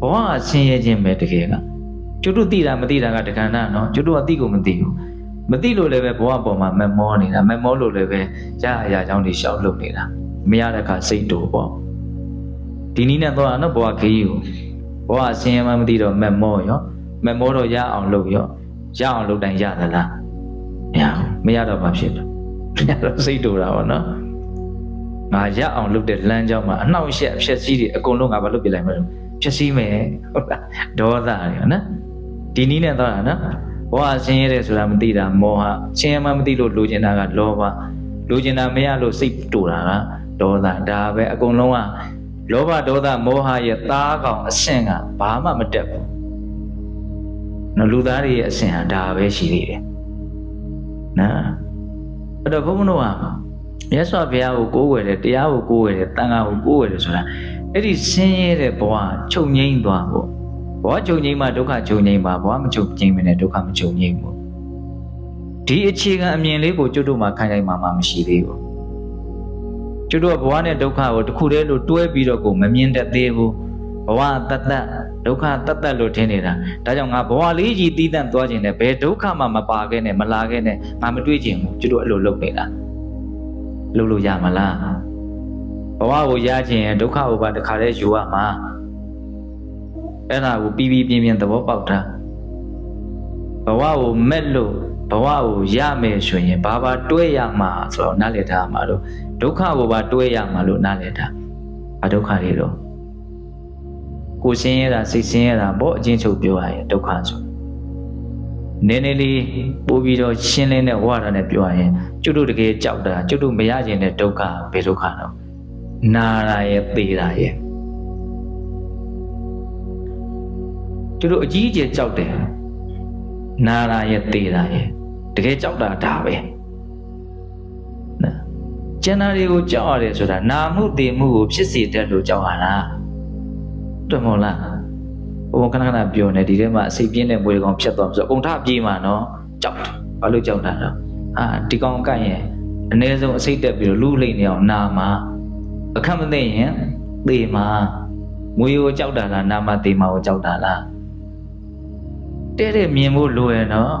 ဘဝကဆင်းရဲခြင်းပဲတကယ်ကကျွတ်တို့သိတာမသိတာကတက္ကနာနော်ကျွတ်တို့အသိကိုမသိဘူးမသိလို့လည်းပဲဘဝပေါ်မှာမမောနေတာမမောလို့လည်းပဲရအရာကြောင့်တွေရှောက်လုပ်နေတာမရတဲ့အခါစိတ်တူပေါ့ဒီနည်းနဲ့တော့နော်ဘဝခရီးကိုဘဝဆင်းရဲမှမသိတော့မမောရောမမောတော့ရအောင်လုပ်ရောရအောင်လုပ်တိုင်းရသလားမရဘူးမရတော့ဘာဖြစ်လဲမရတော့စိတ်တူတာပေါ့နော်ငါရအောင်လုပ်တဲ့လမ်းကြောင်းမှာအနှောက်အယှက်အဖြစ်စည်းတွေအကုန်လုံးငါဘာလုပ်ပြလိုက်မလဲ ဖြစ်စည်းမယ်ဟုတ်လားဒေါသတွေနော်ဒီနည်းနဲ့တော့တာနော်ဘဝဆင်းရဲတယ်ဆိုတာမသိတာမောဟဆင်းရဲမှမသိလို့လိုချင်တာကလောဘလိုချင်တာမရလို့စိတ်တူတာကဒေါသဒါပဲအကုန်လုံးကလောဘဒေါသမောဟရဲ့သားကောင်အဆင့်ကဘာမှမတက်ဘူးနော်လူသားတွေရဲ့အဆင့်ဟာဒါပဲရှိသေးတယ်နော်အဲ့တော့ဘုန်းဘုန်းတို့ကမြတ်စွာဘုရားကိုကိုးကွယ်တယ်တရားကိုကိုးကွယ်တယ်တန်ခါကိုကိုးကွယ်တယ်ဆိုတာ အဲ့ဒီဆင်းရဲတဲ့ဘဝချုပ်ငိမ့်သွားဖို့ဘဝချုပ်ငိမ့်မှဒုက္ခချုပ်ငိမ့်ပါဘဝမချုပ်ငိမ့်မနဲ့ဒုက္ခမချုပ်ငိမ့်ဘူးဒီအခြေခံအမြင်လေးကိုကျွတ်တို့မှခိုင်ခိုင်မာမာမရှိသေးဘူးကျွတ်တို့ကဘဝနဲ့ဒုက္ခကိုတစ်ခုတည်းလို့တွဲပြီးတော့ကိုမမြင်တတ်သေးဘူးဘဝတတ်တတ်ဒုက္ခတတ်တတ်လို့ထင်နေတာဒါကြောင့်ငါဘဝလေးကြီးတီးတန့်သွားခြင်းနဲ့ဘယ်ဒုက္ခမှမပါခဲ့နဲ့မလာခဲ့နဲ့ငါမတွေ့ခြင်းဘူးကျွတ်တို့အဲ့လိုလုပ်နေတာလုပ်လို့ရမလားဘ ဝကိုရခြင်းရင်ဒုက္ခဥပါတခါတည်းယူရမှာအဲ့ဒါကိုပြီးပြီးပြင်းပြင်းသဘောပေါက်တာဘဝကိုမက်လို့ဘဝကိုရမယ်ဆိုရင်ဘာဘာတွဲရမှာဆိုတော့နားလည်ထားမှာလို့ဒုက္ခကိုပါတွဲရမှာလို့နားလည်ထားဘာဒုက္ခတွေတော့ကိုရှင်းရတာစိတ်ရှင်းရတာပေါ့အချင်းချုပ်ပြောရရင်ဒုက္ခဆိုနည်းနည်းလေးပို့ပြီးတော့ရှင်းလင်းတဲ့ဝါဒနဲ့ပြောရရင်ကျွတ်တို့တကယ်ကြောက်တာကျွတ်တို့မရခြင်းတဲ့ဒုက္ခဘယ်ဒုက္ခတော့ နာတာရဲ့သေတာရဲ့ကျွတ်တို့အကြီးအကျယ်ကြောက်တယ်နာတာရဲ့သေတာရဲ့တကယ်ကြောက်တာဒါပဲနော်ကျန်တာတွေကိုကြောက်ရတယ်ဆိုတာနာမှုသေမှုကိုဖြစ်စေတတ်လို့ကြောက်ရတာတွေ့မလားဘုံခဏခဏပြောနေဒီထဲမှာအစိတ်ပြင်းတဲ့မွေကောင်ဖြတ်သွားဆိုအကုန်ထပြေးမှာနော်ကြောက်တယ်ဘာလို့ကြောက်တာတော့အာဒီကောင်ကန့်ရင်အ ਨੇ ဆုံးအစိတ်တက်ပြီးတော့လူလိမ့်နေအောင်နာမှာ အခက်မသိရင်သေမှာမွေကိုကြောက်တာလားနာမသေမှာကိုကြောက်တာလားတဲ့တဲ့မြင်ဖို့လိုရနော်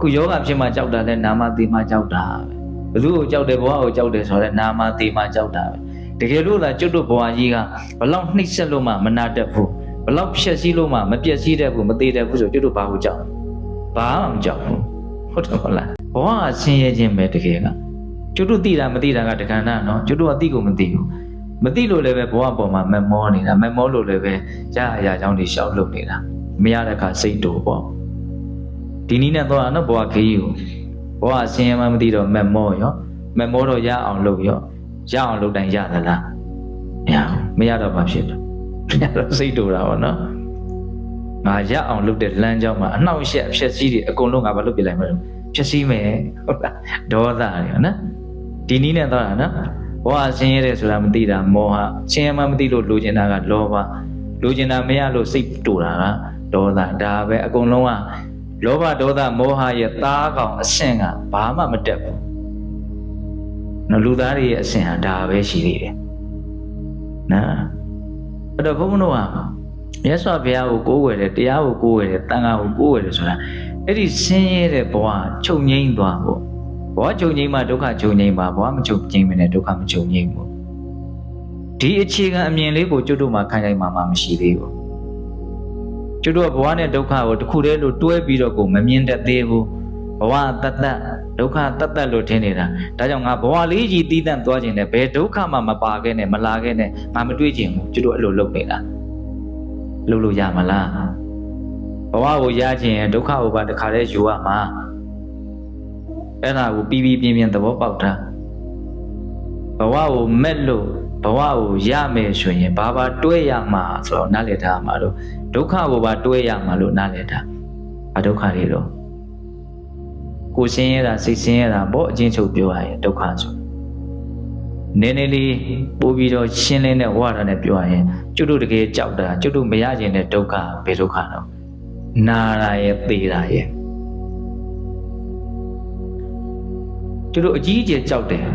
ခုယောဂဖြစ်မှကြောက်တာလဲနာမသေမှာကြောက်တာပဲဘယ်သူကိုကြောက်တယ်ဘဝကိုကြောက်တယ်ဆိုတော့နာမသေမှာကြောက်တာပဲတကယ်လို့လားကျွတ်တို့ဘဝကြီးကဘလောက်နှိမ့်ဆက်လို့မှမနာတတ်ဘူးဘလောက်ဖြက်စီးလို့မှမပြက်စီးတတ်ဘူးမသေးတတ်ဘူးဆိုကျွတ်တို့ဘာကိုကြောက်ဘာမှမကြောက်ဘူးဟုတ်တယ်မလားဘဝကဆင်းရဲခြင်းပဲတကယ်က ကျွတ်တို့သိတာမသိတာကတက္ကနာနော်ကျွတ်တို့အသိကိုမသိဘူးမသိလို့လည်းပဲဘဝပေါ်မှာမမောနေတာမမောလို့လည်းပဲရအရာကြောင့်တွေရှောက်လုပ်နေတာမရတဲ့အခါစိတ်တူပေါ့ဒီနည်းနဲ့တော့နော်ဘဝခရီးကိုဘဝအဆင်းရဲမှမသိတော့မမောရောမမောတော့ရအောင်လုပ်ရောရအောင်လုပ်တိုင်းရသလားမရဘူးမရတော့ဘာဖြစ်လဲမရတော့စိတ်တူတာပေါ့နော်ငါရအောင်လုပ်တဲ့လမ်းကြောင်းမှာအနှောက်အယှက်အဖြစ်စည်းတွေအကုန်လုံးငါဘာလုပ်ပြလိုက်မလဲဖြစ်စည်းမယ်ဟုတ်လားဒေါသတွေနော် ဒီနည်းနဲ့တော့နော်ဘဝဆင်းရဲတယ်ဆိုတာမသိတာမောဟဆင်းရဲမှမသိလို့လိုချင်တာကလောဘလိုချင်တာမရလို့စိတ်တူတာကဒေါသဒါပဲအကုန်လုံးကလောဘဒေါသမောဟရဲ့သားကောင်အဆင့်ကဘာမှမတက်ဘူးနော်လူသားတွေရဲ့အဆင့်ဟာဒါပဲရှိသေးတယ်နော်အဲ့တော့ဘုန်းဘုန်းတို့ကမြတ်စွာဘုရားကိုကိုးကွယ်တယ်တရားကိုကိုးကွယ်တယ်တန်ခါကိုကိုးကွယ်တယ်ဆိုတာအဲ့ဒီဆင်းရဲတဲ့ဘဝချုပ်ငိမ့်သွားဖို့ ဘဝချုပ်ငိမ့်မှဒုက္ခချုပ်ငိမ့်ပါဘဝမချုပ်ငိမ့်မနဲ့ဒုက္ခမချုပ်ငိမ့်ဘူးဒီအခြေခံအမြင်လေးကိုကျွတ်တို့မှခိုင်ခိုင်မာမာမရှိသေးဘူးကျွတ်တို့ကဘဝနဲ့ဒုက္ခကိုတစ်ခုတည်းလို့တွဲပြီးတော့ကိုမမြင်တတ်သေးဘူးဘဝတတ်တတ်ဒုက္ခတတ်တတ်လို့ထင်နေတာဒါကြောင့်ငါဘဝလေးကြီးတီးတန့်သွားခြင်းနဲ့ဘယ်ဒုက္ခမှမပါခဲ့နဲ့မလာခဲ့နဲ့ငါမတွေ့ခြင်းဘူးကျွတ်တို့အဲ့လိုလုပ်နေတာလုပ်လို့ရမလားဘဝကိုရခြင်းရင်ဒုက္ခဥပါတခါတည်းယူရမှာ အဲ့ဒါကိုပြီးပြီးပြင်းပြင်းသဘောပေါက်တာဘဝကိုမက်လို့ဘဝကိုရမယ်ဆိုရင်ဘာဘာတွဲရမှာဆိုတော့နားလည်ထားမှာလို့ဒုက္ခကိုပါတွဲရမှာလို့နားလည်ထားဘာဒုက္ခတွေတော့ကိုရှင်းရတာစိတ်ရှင်းရတာပေါ့အချင်းချုပ်ပြောရရင်ဒုက္ခဆိုနည်းနည်းလေးပို့ပြီးတော့ရှင်းလင်းတဲ့ဝါဒနဲ့ပြောရရင်ကျွတ်တို့တကယ်ကြောက်တာကျွတ်တို့မရခြင်းတဲ့ဒုက္ခဘယ်ဒုက္ခတော့နာတာရဲ့သေတာရဲ့ ကျွတ်တို့အကြီးအကျယ်ကြောက်တယ်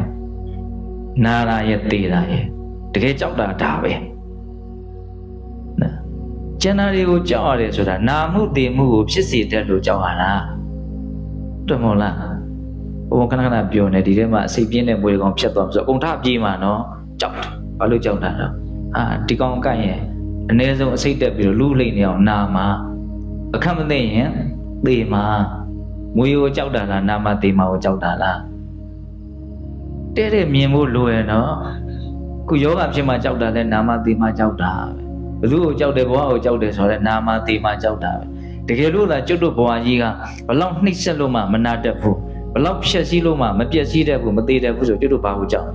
နာတာရဲ့သေတာရဲ့တကယ်ကြောက်တာဒါပဲနော်ကျန်တာတွေကိုကြောက်ရတယ်ဆိုတာနာမှုတည်မှုကိုဖြစ်စေတတ်လို့ကြောက်ရတာတွေ့မလားဘုံခဏခဏပြောနေဒီထဲမှာအစိတ်ပြင်းတဲ့မွေးကောင်ဖြတ်သွားပြီဆိုအကုန်ထပြေးမှာနော်ကြောက်တယ်ဘာလို့ကြောက်တာတော့အာဒီကောင်ကန့်ရင်အ ਨੇ ဆုံးအစိတ်တက်ပြီးတော့လူလိမ့်နေအောင်နာမှာအခက်မသိရင်သေမှာမွေးကိုကြောက်တာလားနာမှာသေမှာကိုကြောက်တာလား တဲ့တဲ့မြင်ဖို့လိုရနော်ခုယောဂဖြစ်မှကြောက်တာလဲနာမသေမှကြောက်တာပဲဘယ်သူ့ကိုကြောက်တယ်ဘဝကိုကြောက်တယ်ဆိုတော့နာမသေမှကြောက်တာပဲတကယ်လို့လားကျွတ်တို့ဘဝကြီးကဘလောက်နှိမ့်ဆက်လို့မှမနာတတ်ဘူးဘလောက်ဖြက်စီးလို့မှမပြက်စီးတတ်ဘူးမသေးတတ်ဘူးဆိုကျွတ်တို့ဘာကိုကြောက်လဲ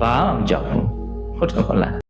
ဘာမှမကြောက်ဘူးဟုတ်တယ်မဟုတ်လား